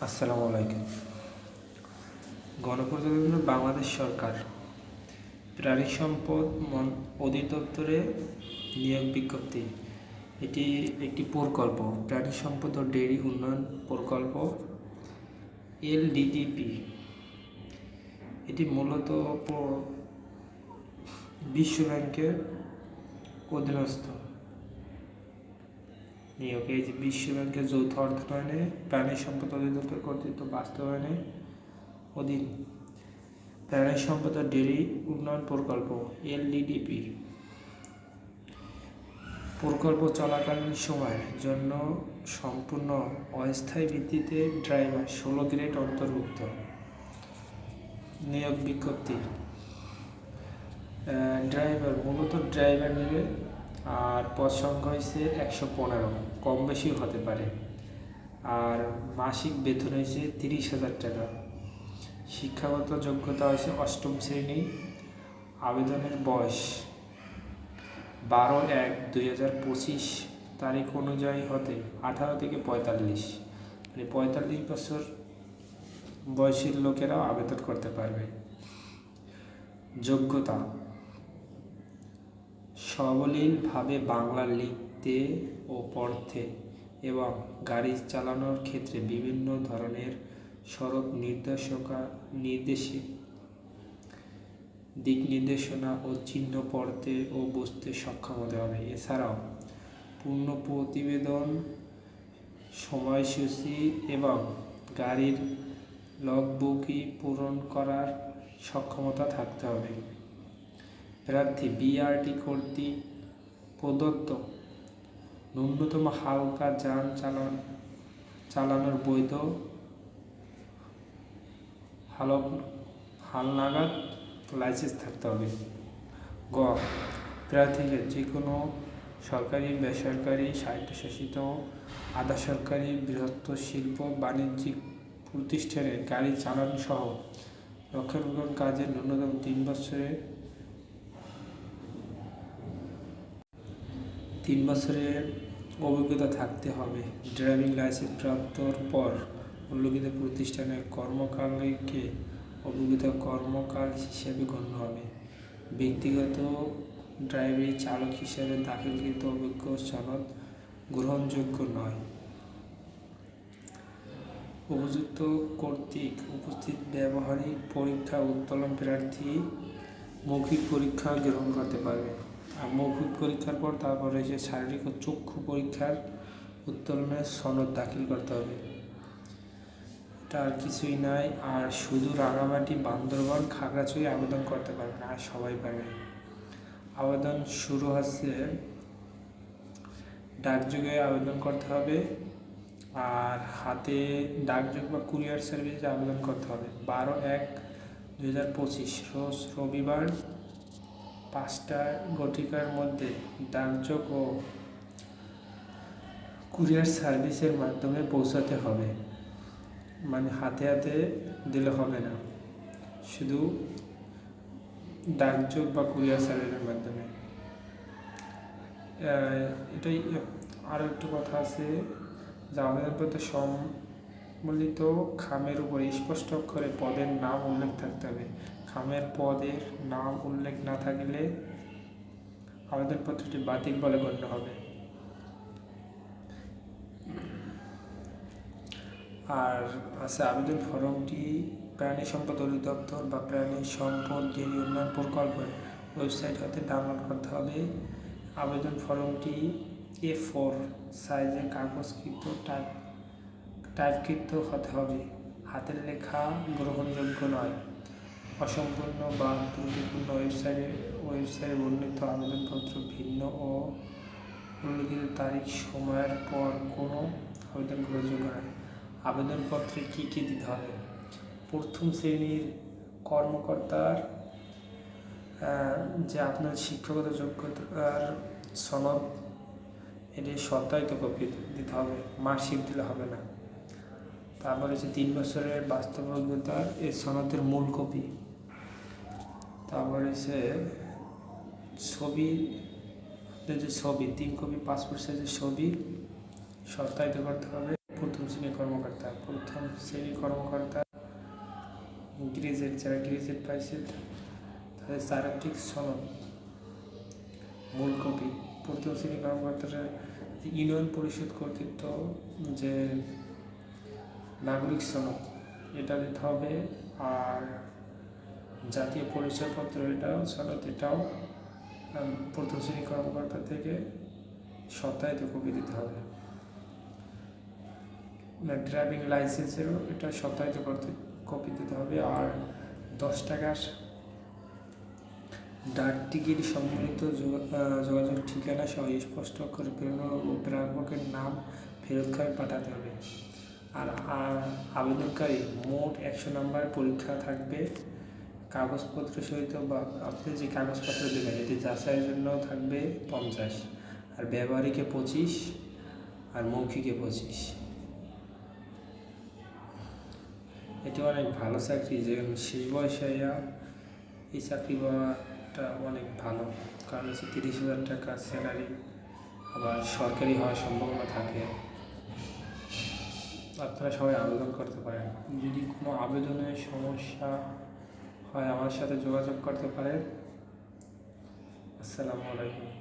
আসসালামু আলাইকুম। গণপ্রজাতন্ত্র বাংলাদেশ সরকার প্রাণী সম্পদ মন- অধিদপ্তরে নিয়োগ বিজ্ঞপ্তি। এটি একটি প্রকল্প, প্রাণী সম্পদ ও ডেয়ারি উন্নয়ন প্রকল্প, এলডিডিপি। এটি মূলত বিশ্ব ব্যাংকের অধীনস্থ। নিয়োগ এই যে বিশ্ব ব্যাংকের যৌথ অর্থায়নে প্রাণী সম্পদ অধিদপ্তর কর্তৃক বাস্তবায়নে অধীন প্রাণী সম্পদ ও ডেয়ারি উন্নয়ন প্রকল্প এলডিডিপি প্রকল্প চলাকালীন সময়ের জন্য সম্পূর্ণ অস্থায়ী ভিত্তিতে ড্রাইভার ষোলো গ্রেড অন্তর্ভুক্ত। নিয়োগ বিজ্ঞপ্তি ড্রাইভার মূলত ড্রাইভার নেবে, আর পদ সংখ্যা হয়েছে একশো পনেরো। কম বেশিও হতে পারে। আর মাসিক বেতন হয়েছে তিরিশ হাজার টাকা। শিক্ষাগত যোগ্যতা হয়েছে অষ্টম শ্রেণি। আবেদনের বয়স বারো এক দুই হাজার পঁচিশ। তারিখ অনুযায়ী হতে আঠারো থেকে পঁয়তাল্লিশ। মানে পঁয়তাল্লিশ বছর বয়সের লোকেরাও আবেদন করতে পারবে। যোগ্যতা সাবলীলভাবে বাংলা লিখতে ও পড়তে এবং গাড়ি চালানোর ক্ষেত্রে বিভিন্ন ধরনের সড়ক নির্দেশকা নির্দেশিক দিক নির্দেশনা ও চিহ্ন পড়তে ও বুঝতে সক্ষম হতে হবে। এছাড়াও, পূর্ণ প্রতিবেদন, সময়সূচি এবং গাড়ির লগবুকি পূরণ করার সক্ষমতা থাকতে হবে। প্রার্থী বিআরটি কর্তৃক প্রদত্ত ন্যূনতম হালকা যান চালান, চালানোর বৈধ হালক, হালনাগাদ লাইসেন্স থাকতে হবে। গ প্রার্থীকে যে কোনো সরকারি, বেসরকারি, স্বায়ত্তশাসিত, আধা সরকারি, বৃহত্ত শিল্প, বাণিজ্যিক প্রতিষ্ঠানে গাড়ি চালানো সহ রক্ষণাবেক্ষণ কাজে ন্যূনতম তিন বছরের তিন বছরের অভিজ্ঞতা থাকতে হবে। ড্রাইভিং লাইসেন্স প্রাপ্তর পর উল্লেখিত প্রতিষ্ঠানের কর্মকালকে অভিজ্ঞতা কর্মকাল হিসেবে গণ্য হবে। ব্যক্তিগত ড্রাইভিং চালক হিসেবে দাখিলকৃত অভিজ্ঞ সনদ গ্রহণযোগ্য নয়। উপযুক্ত কর্তৃক উপস্থিত ব্যবহারিক পরীক্ষা উত্তোলন প্রার্থী মৌখিক পরীক্ষা গ্রহণ করতে পারবে। মৌখিক পরীক্ষার পর তারপরে যে শারীরিক ও চক্ষু পরীক্ষার উত্তোলনের সনদ দাখিল করতে হবে। এটা আর কিছুই নাই আর শুধু রাঙামাটি, বান্দরবান, খাগড়াছড়ি আবেদন করতে পারবে না, আর সবাই পারবে। আবেদন শুরু হচ্ছে। ডাকযোগে আবেদন করতে হবে, আর হাতে ডাকযোগ বা কুরিয়ার সার্ভিসে আবেদন করতে হবে। বারো এক দু হাজার পঁচিশ, রোজ রবিবার পাঁচটা ঘটিকার মধ্যে ডাকযোগ ও কুরিয়ার সার্ভিসের মাধ্যমে পৌঁছাতে হবে। মানে হাতে হাতে দিলে হবে না। শুধু ডাকযোগ বা কুরিয়ার সার্ভিসের মাধ্যমে। এটাই আরও একটু কথা আছে যে আবেদনপত্রে সম্মিলিত খামের উপর স্পষ্ট অক্ষরে পদের নাম উল্লেখ থাকতে হবে। খামের পদের নাম উল্লেখ না থাকলে আবেদনপত্রটি বাতিল বলে গণ্য হবে। আর আছে আবেদন ফর্মটি প্রাণী সম্পদ অধিদপ্তর বা প্রাণী সম্পদ ডেয়ারি উন্নয়ন প্রকল্পের ওয়েবসাইট হতে ডাউনলোড করতে হবে। আবেদন ফর্মটি এ ফোর সাইজে কাগজকৃত টাইপ, টাইপকৃত হতে হবে। হাতের লেখা গ্রহণযোগ্য নয়। অসম্পূর্ণ বা ত্রুটিপূর্ণ ওয়েবসাইটে ওয়েবসাইটে বর্ণিত আবেদনপত্র ভিন্ন ও উল্লিখিত তারিখ, সময়ের পর কোনো আবেদন গ্রহণযোগ্য নয়। আবেদনপত্রে কী কী দিতে হবে? প্রথম শ্রেণির কর্মকর্তার যে আপনার শিক্ষাগত যোগ্যতার সনদ, এটি সত্যায়িত কপি দিতে হবে, মার্কশিট দিলে হবে না। তারপরে হচ্ছে তিন বছরের বাস্তব অভিজ্ঞতার এই সনদের মূল কপি। তারপরে হচ্ছে ছবি, যে ছবি, তিন কপি পাসপোর্ট সাইজের ছবি সত্যায়িত করতে হবে প্রথম শ্রেণির কর্মকর্তা, প্রথম শ্রেণির কর্মকর্তা গ্রেজেট যারা গ্রেজেট পাইছে তাদের চারিত্রিক সনদ, মূল কপি, প্রথম শ্রেণির কর্মকর্তারা ইউনিয়ন পরিষদ কর্তৃত্ব, যে নাগরিক সনদ, এটা দিতে হবে, আর জাতীয় পরিচয়পত্র এটাও, সনদ এটাও প্রথম শ্রেণি কর্মকর্তা থেকে সপ্তাহে কপি দিতে হবে। ড্রাইভিং লাইসেন্সেরও এটা সপ্তাহিত করতে কপি দিতে হবে। আর দশ টাকার ডাক টিকিট সম্মিলিত যোগা- যোগাযোগ ঠিকানা সহ স্পষ্ট করে প্রেরণ ও গ্রাহকের নাম ফেরত করে পাঠাতে হবে। আর আবেদনকারী মোট একশো নাম্বার পরীক্ষা থাকবে কাগজপত্র সহিত বা আপনি যে কাগজপত্র দেবেন, এটি যাচাইয়ের জন্য থাকবে পঞ্চাশ। আর ব্যবহারিকে পঁচিশ, আর মৌখিকে পঁচিশ। এটি অনেক ভালো চাকরি, যে শেষ বয়সে এই চাকরি পাওয়াটা অনেক ভালো। কারণ হচ্ছে তিরিশ হাজার টাকা স্যালারি আবার সরকারি হওয়ার সম্ভাবনা থাকে। আপনারা সবাই আবেদন করতে পারেন। যদি কোনো আবেদনের সমস্যা হয় আমার সাথে যোগাযোগ করতে পারেন। আসসালামু আলাইকুম।